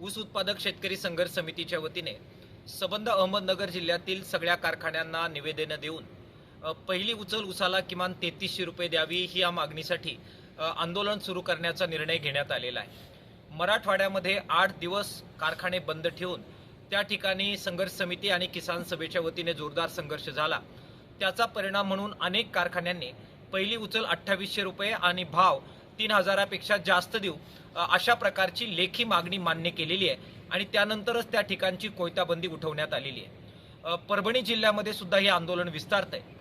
ऊस उत्पादक शेतकरी संघर्ष समितीच्या वतीने सबंध अहमदनगर जिल्ह्यातील सगळ्या कारखान्यांना निवेदनं देऊन पहिली उचल उसाला किमान तेहतीसशे रुपये द्यावी ही या मागणीसाठी आंदोलन सुरू करण्याचा निर्णय घेण्यात आलेला आहे. मराठवाड्यामध्ये आठ दिवस कारखाने बंद ठेवून त्या ठिकाणी संघर्ष समिती आणि किसान सभेच्या वतीने जोरदार संघर्ष झाला. त्याचा परिणाम म्हणून अनेक कारखान्यांनी पहिली उचल अठ्ठावीसशे रुपये आणि भाव तीन हजारापेक्षा जास्त देऊ अशा प्रकारची लेखी मागणी मान्य केलेली आहे. आणि त्यानंतरच त्या ठिकाणची कोयताबंदी उठवण्यात आलेली आहे. परभणी जिल्ह्यामध्ये सुद्धा हे आंदोलन विस्तारत आहे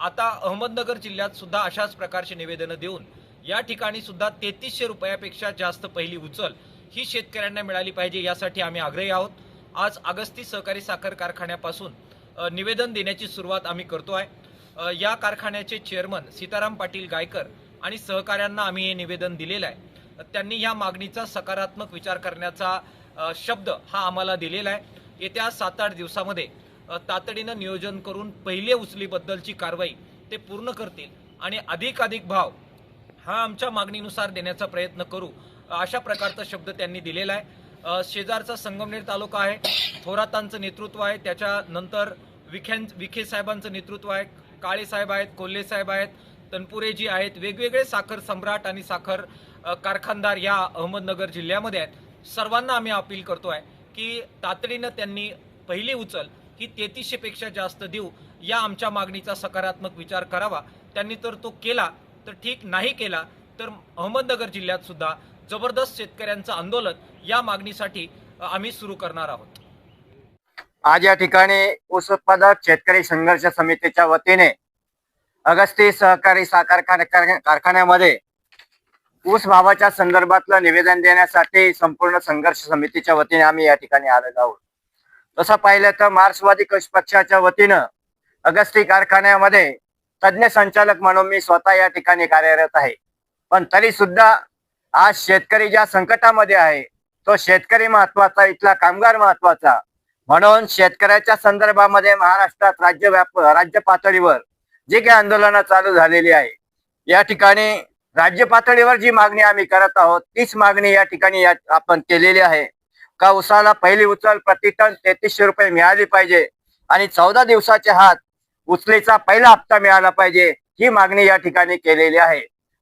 आता अहमदनगर जिल्ह्यात सुद्धा अशाच प्रकारचे निवेदनं देऊन या ठिकाणी सुद्धा तेहतीसशे रुपयापेक्षा जास्त पहिली उचल ही शेतकऱ्यांना मिळाली पाहिजे यासाठी आम्ही आग्रही आहोत. आज अगस्ती सहकारी साखर कारखान्यापासून निवेदन देण्याची सुरुवात आम्ही करतो आहे या कारखान्याचे चेअरमन सीताराम पाटील गायकर आणि सहकाऱ्यांना आम्ही हे निवेदन दिलेलं आहे. त्यांनी ह्या मागणीचा सकारात्मक विचार करण्याचा शब्द हा आम्हाला दिलेला आहे. येत्या सात आठ दिवसामध्ये तातडीनं नियोजन करून पहिले उचलीबद्दलची कारवाई ते पूर्ण करतील आणि अधिक अधिक भाव हा आमच्या मागणीनुसार देण्याचा प्रयत्न करू अशा प्रकारचा शब्द त्यांनी दिलेला आहे. शेजारचा संगमनेर तालुका आहे थोरातांचं नेतृत्व आहे त्याच्यानंतर विखें विखे साहेबांचं नेतृत्व आहे काळे साहेब आहेत कोल्हे साहेब आहेत तनपुरे जी आहेत वेगवेगळे साखर सम्राट आणि साखर कारखानदार या अहमदनगर जिल्ह्यामध्ये आहेत. सर्वांना आम्ही अपील करतो आहे की तातडीनं त्यांनी पहिली उचल ही तेहतीसशे पेक्षा जास्त देऊ. या आमच्या मागणीचा सकारात्मक विचार करावा. त्यांनी तर तो केला तर ठीक नाही केला तर अहमदनगर जिल्ह्यात सुद्धा जबरदस्त शेतकऱ्यांचं आंदोलन या मागणीसाठी आम्ही सुरू करणार आहोत. आज या ठिकाणी ऊस उत्पादक शेतकरी संघर्ष समितीच्या वतीने अगस्ती सहकारी साखर कारखान्यामध्ये ऊस भावाच्या संदर्भातलं निवेदन देण्यासाठी संपूर्ण संघर्ष समितीच्या वतीने आम्ही या ठिकाणी आलेलो आहोत. तसं पाहिलं तर मार्क्सवादी पक्षाच्या वतीनं अगस्ती कारखान्यामध्ये तज्ज्ञ संचालक म्हणून मी स्वतः या ठिकाणी कार्यरत आहे. पण तरी सुद्धा आज शेतकरी ज्या संकटामध्ये आहे तो शेतकरी महत्त्वाचा इथला कामगार महत्त्वाचा म्हणून शेतकऱ्याच्या संदर्भामध्ये महाराष्ट्रात राज्यव्याप राज्य पातळीवर जी काही आंदोलनं चालू झालेली आहे या ठिकाणी राज्य पातळीवर जी मागणी आम्ही करत आहोत तीच मागणी या ठिकाणी आपण केलेली आहे. का उसाला पहिली उचल प्रति टन तेहतीसशे रुपये मिळाली पाहिजे आणि चौदा दिवसाचे हात उचलीचा पहिला हप्ता मिळाला पाहिजे ही मागणी या ठिकाणी केलेली आहे.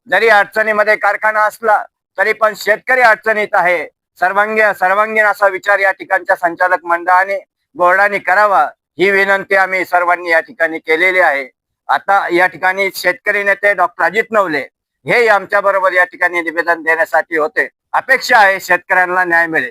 जरी अडचणीमध्ये कारखाना असला तरी पण शेतकरी अडचणीत आहे. सर्वांगीण सर्वांगीण असा विचार या ठिकाणच्या संचालक मंडळाने बोर्डाने करावा ही विनंती आम्ही सर्वांनी या ठिकाणी केलेली आहे. आता या ठिकाणी शेतकरी नेते डॉक्टर अजित नवले हे आमच्या बरोबर या ठिकाणी निवेदन देण्यासाठी होते. अपेक्षा आहे शेतकऱ्यांना न्याय मिळेल.